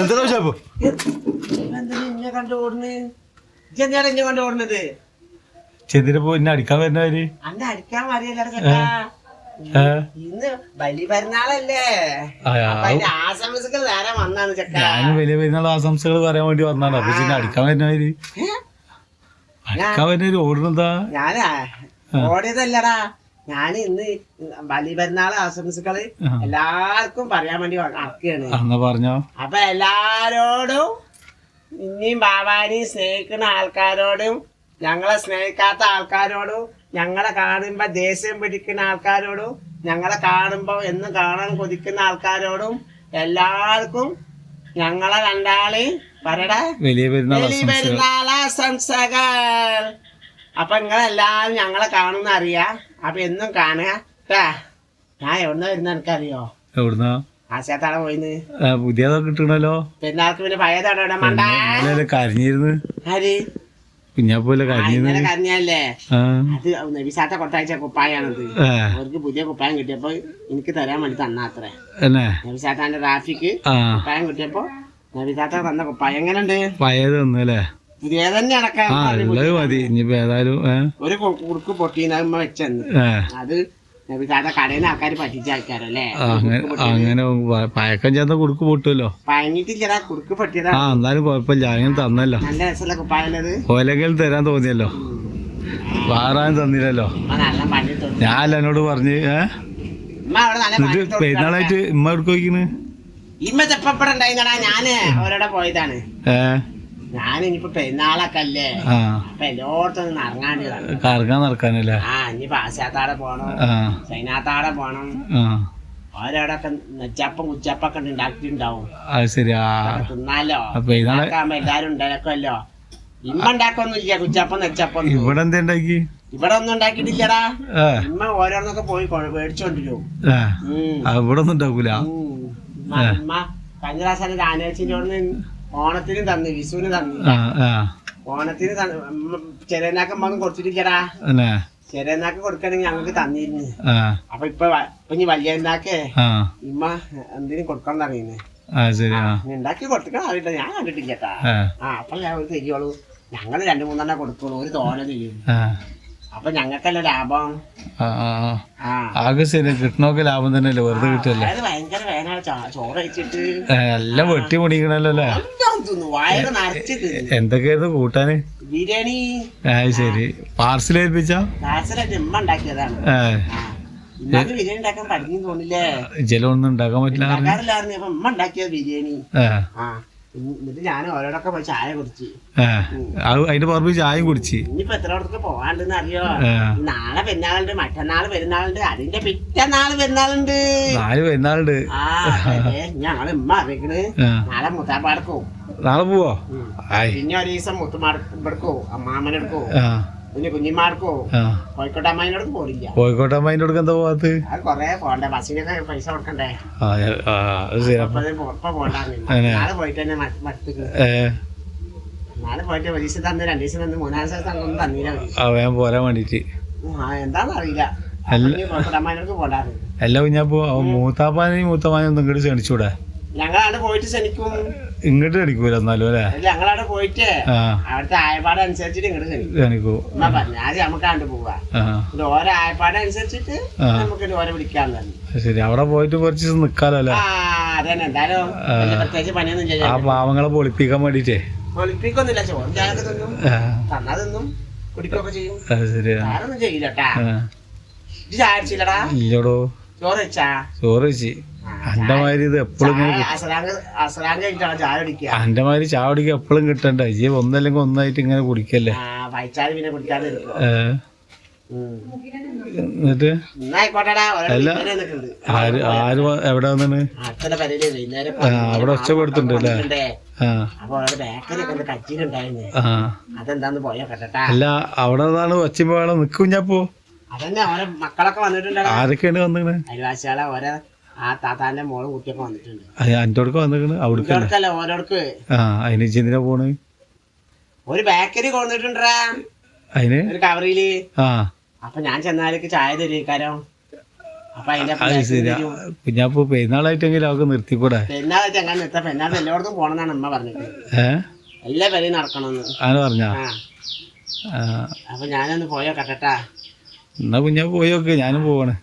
എന്താ ഷാപ്പു ഇവനെന്തിനാ ഇന്നെ കണ്ട് ഓടുന്ന്? ഇജ്ജെന്തിനാടാ ഇന്നെ കണ്ട് ഓടുന്നത്? ചെന്തിനെ പോ ഇന്നെ അടിക്കാൻ വരുന്നവര് അന്നെ അടിക്കാൻ. ഇന്ന് ബലി പെരുന്നാളല്ലേ. ആശംസകൾ നേരെ വന്നാണ് ചെക്ക ഞാൻ വലിയ പെരുന്നാൾ ആശംസകൾ പറയാൻ വേണ്ടി വന്നാണ് അപ്പൊ ചെന്നെ അടിക്കാൻ വരുന്നവര് അടിക്കാൻ വരുന്നവര് ഓടുന്നതാ ഞാനാ ഓടിയതല്ലടാ. ഞാൻ ഇന്ന് ബലി പെരുന്നാൾ ആശംസകൾ. എല്ലാവർക്കും പറയാൻ വേണ്ടി നടക്കുകയാണ്. പറഞ്ഞോ. അപ്പൊ എല്ലാരോടും ഇനിയും ബാബാനെയും സ്നേഹിക്കുന്ന ആൾക്കാരോടും ഞങ്ങളെ സ്നേഹിക്കാത്ത ആൾക്കാരോടും ഞങ്ങളെ കാണുമ്പോ ദേഷ്യം പിടിക്കുന്ന ആൾക്കാരോടും ഞങ്ങളെ കാണുമ്പോ എന്നും കാണാൻ കൊതിക്കുന്ന ആൾക്കാരോടും എല്ലാവർക്കും ഞങ്ങളെ രണ്ടാളി പറയടാ. വലിയ ആശംസകൾ. പെരുന്നാൾ ആശംസകൾ. അപ്പൊ നിങ്ങളെല്ലാവരും ഞങ്ങളെ കാണുന്ന അറിയാ. അപ്പൊ എന്നും കാണുക ട്ടാ. ഞാൻ എവിടുന്നാ വരുന്ന എനിക്കറിയോ? എവിടുന്നാ? ആശാത്താടെ പോയിന്ന്. പുതിയതൊക്കെ കിട്ടണല്ലോ. പെരുന്നാൾക്ക് പിന്നെ പഴയതാണ് മണ്ട. കരഞ്ഞിരുന്ന്. ആര്? കുഞ്ഞാപ്പോലെ കരഞ്ഞല്ലേ അത് നബിസാത്ത കൊട്ടാഴ്ച കുപ്പായാണത്. അവർക്ക് പുതിയ കുപ്പായം കിട്ടിയപ്പോ എനിക്ക് തരാൻ വേണ്ടി തന്നാത്രേ നബിസാത്താന്റെ റാഫിക്ക് കുപ്പായം കിട്ടിയപ്പോ നബിസാത്ത തന്ന കുപ്പായം എങ്ങനെയുണ്ട്? പഴയത് തന്നെ ഉള്ളത് മതി. ഇനിയിപ്പോ ഏതായാലും ഒരു കുറുക്ക് പൊട്ടീനമ്മ വെച്ചെന്ന്. അത് കടയിൽ ആൾക്കാർ പറ്റിച്ച ആൾക്കാരല്ലേ? അങ്ങനെ പഴക്കം ചേർന്ന കുടുക്ക് പൊട്ടുമല്ലോ പൊട്ടിയതാ. ആ എന്നാലും കുഴപ്പമില്ല. അങ്ങനെ തന്നല്ലോ. നല്ല ഓലെങ്കിൽ തരാൻ തോന്നിയല്ലോ. വേറാൻ തന്നില്ലല്ലോ. ഞാൻ എന്നോട് പറഞ്ഞ് ഏഹ് പെരുന്നാളായിട്ട് ഇമ്മ എടുക്കോക്കിന് ഇമ്മ ചെപ്പപ്പെടണ്ടായി ഞാൻ അവരോടെ പോയതാണ്. ഏ. ഞാൻ പെരുന്നാളൊക്കല്ലേ പെരുന്നാളൊക്കെ അല്ലേ ആ അപ്പൊ എല്ലായിടത്തും കറങ്ങാൻ നടക്കാനല്ലേ ആ ഇനി പാശ്ചാത്താടെ പോണം സൈനാത്താടെ പോണം ആ ഓരോടൊക്കെ നെച്ചപ്പം കുച്ചപ്പൊക്കെ ഉണ്ടാക്കിയിട്ടുണ്ടാവും അത് ശരി ആ അതൊക്കെ തിന്നാലോ അപ്പൊ ഇതാണ് ഉണ്ടാക്കാകുമ്പോ എല്ലാരും ഉണ്ടാക്കുമല്ലോ ഇമ്മ ഉണ്ടാക്കൊന്നുമില്ല കുച്ചപ്പം നെച്ചപ്പം ഒന്നും. ഇവിടെ എന്താ ഉണ്ടാക്കി ഇവിടെ ഒന്നും ഉണ്ടാക്കിയിട്ടില്ലടാ ഇമ്മ ഓരോന്നൊക്കെ പോയി കൊ- മേടിച്ചോണ്ടിരും ആ, ഇവിടെ ഒന്നും ഉണ്ടാക്കൂല കഴിഞ്ഞ പ്രാവശ്യം ഓണത്തിന് തന്നു വിഷുവിന് തന്നു. ഓണത്തിന് ചെറിയനാക്കമ്മൊന്നും കൊടുത്തിട്ടില്ലടാ. എന്നാ ചെറിയനാക്ക് കൊടുക്കണെങ്കിൽ ഞങ്ങൾക്ക് തന്നിരുന്നു. അപ്പൊ ഇപ്പൊ ഇപ്പൊ ഇനി വലിയനാക്കേ ഇമ്മ എന്തിനും കൊടുക്കണം അറിയുന്നേ ഉണ്ടാക്കി കൊടുക്കണം അറിയില്ല. ഞാൻ കണ്ടിട്ടില്ല കേട്ടാ. ആ. അപ്പൊ ഒരു തരികയുള്ളൂ ഞങ്ങൾ രണ്ടു മൂന്നെണ്ണം കൊടുക്കുള്ളൂ. ഒരു തോന ആ. അപ്പൊ ഞങ്ങൾക്കല്ല ലാഭം? ആകെ ശരി കിട്ടണമൊക്കെ ലാഭം തന്നെയല്ലേ? വെറുതെ കിട്ടല്ലേ ഭയങ്കര ചോറ് കഴിച്ചിട്ട്. എല്ലാം വെട്ടി മുടിക്കണല്ലോ അല്ലേ? എന്തൊക്കെയായിരുന്നു കൂട്ടാന്? ബിരിയാണി. ആ ശരി. പാർസൽ ഏൽപ്പിച്ചാ? ഉമ്മ ഉണ്ടാക്കിയതാണ്. ആ. ഇമ്മക്ക് ബിരിയാണി ഉണ്ടാക്കാൻ പറ്റില്ല പറഞ്ഞു. ഉമ്മ ഉണ്ടാക്കിയ ബിരിയാണി. ആ. എന്നിട്ട് ഞാൻ ഓരോടൊക്കെ പോയി ചായ കുടിച്ചു. അതിന്റെ പുറമെ ചായയും കുടിച്ച്. ഇനിയിപ്പോ അറിയോ? നാളെ പെരുന്നാളുണ്ട് മറ്റന്നാൾ പെരുന്നാളുണ്ട് അതിന്റെ പിറ്റന്നാൾ പെരുന്നാളുണ്ട്. നാല് പെരുന്നാളുണ്ട്. ഞങ്ങൾ ഉമ്മ അറിയിക്കണ്. നാളെ മുത്താപ്പാടക്കോ നാളെ പോവോ? പിന്നെ ഒരു ദിവസം മുത്തുമാർക്കോ അമ്മാമ്മനെടുക്കോ ആ. പിന്നെ കുഞ്ഞിമാർക്കോ കോഴിക്കോട്ട് പോലില്ല. അമ്മേന്റെ അടുക്ക് എന്താ പോവാത്ത്? അത് കൊറേ പോണ്ടേ ബസ്സിനൊക്കെ പൈസ കൊടുക്കണ്ടേ? ഇപ്പൊ അതെ. നാളെ പോയിട്ട് തന്നെ മടുത്തുക്ക് നാളെ പോയിട്ട് ഒരു ദിവസം തന്ന് രണ്ടു ദിവസം തന്ന് മൂന്നാം ദിവസം തന്നില്ല വേഗം പോരാൻ വേണ്ടിട്ട്. പോണ്ടാന്ന്. എല്ലാം കുഞ്ഞാപ്പോ മൂത്താപ്പാനെയും മൂത്തമാനെയും ഒന്നും ഇങ്ങോട്ട് ക്ഷണിച്ചൂടെ? ഞങ്ങളവിടെ പോയിട്ട് ക്ഷണിക്കും. ഇങ്ങോട്ട് ക്ഷണിക്കൂല എന്നാലും അല്ലേ? ഞങ്ങളവിടെ പോയിട്ട് അവിടുത്തെ ആയപ്പാട് അനുസരിച്ചിട്ട് ഇങ്ങോട്ട് ക്ഷണിക്കും. ക്ഷണിക്കൂ. എന്നാ പറഞ്ഞു ആദ്യം നമുക്ക് കണ്ടു പോവാ ഓരോ ആയപ്പാട് അനുസരിച്ചിട്ട്. നമുക്ക് ഓരോ വിളിക്കാൻ തന്നെ ശരി. അവിടെ പോയിട്ട് കുറച്ച് നിക്കാലോ അല്ലേ? ആ പാവങ്ങളെ പൊളിപ്പിക്കാൻ വേണ്ടിട്ടേ പൊളിപ്പിക്കൊന്നുമില്ല. ചായയൊക്കെ തിന്നും. തന്നാ കുടിക്കൊക്കെ ചെയ്യും. ചെയ്യില്ലട്ടാ. ചായ ഇല്ലടോ. ചോറ് വെച്ചാ അന്റെ മാതിരി ഇത് എപ്പോഴും കുടിക്കുക അന്റെ മാതിരി ചായ കുടിക്കാൻ എപ്പോഴും കിട്ടണ്ട? ഈ ഒന്നല്ലെങ്കിൽ ഒന്നായിട്ട് ഇങ്ങനെ കുടിക്കല്ലേ. എന്നിട്ട്? ആര് ആര് എവിടെ വന്നാണ് അവിടെ ഒച്ച അല്ലേ? അതെന്താന്ന് അല്ല അവിടെ നിന്നാണ് വേണം നിക്കും ഞാപ്പോ അതന്നെ ഓരോ മക്കളൊക്കെ വന്നിട്ടുണ്ട് ആരൊക്കെയാണ് വന്നിരുന്നത് അയൽവാസികളെ ഓരോ ആ താത്താന്റെ മോൾ കുട്ടിയൊക്കെ വന്നിട്ടുണ്ട്. വന്നിക്കണ് അവിടേക്കല്ലേ ഇവിടേക്കല്ല ആ അതിന് ചെന്തിനാ പോണ്? ഒരു ബേക്കറി കൊണ്ടിട്ടുണ്ടാ അതിന്? ഒരു കവറിൽ. ആ. അപ്പൊ ഞാൻ ചെന്നാലേക്ക് ചായ തരീക്കാരോ കുഞ്ഞാപ്പൂ പെരുന്നാളായിട്ടെങ്കിലും അവർക്ക് നിർത്തിക്കൂടെ? പെരുന്നാളായിട്ട് അങ്ങനെ നിർത്താം. പെരുന്നാൾ എല്ലായിടത്തും പോണെന്നാണ് അമ്മ പറഞ്ഞത് എല്ലാ പേരെയും നടക്കണമെന്ന് അങ്ങനെ പറഞ്ഞാ? അപ്പൊ ഞാനൊന്ന് പോയോ കട്ടട്ടാ എന്നാ കുഞ്ഞാ പോയി നോക്ക്. ഞാനും പോവാണ്.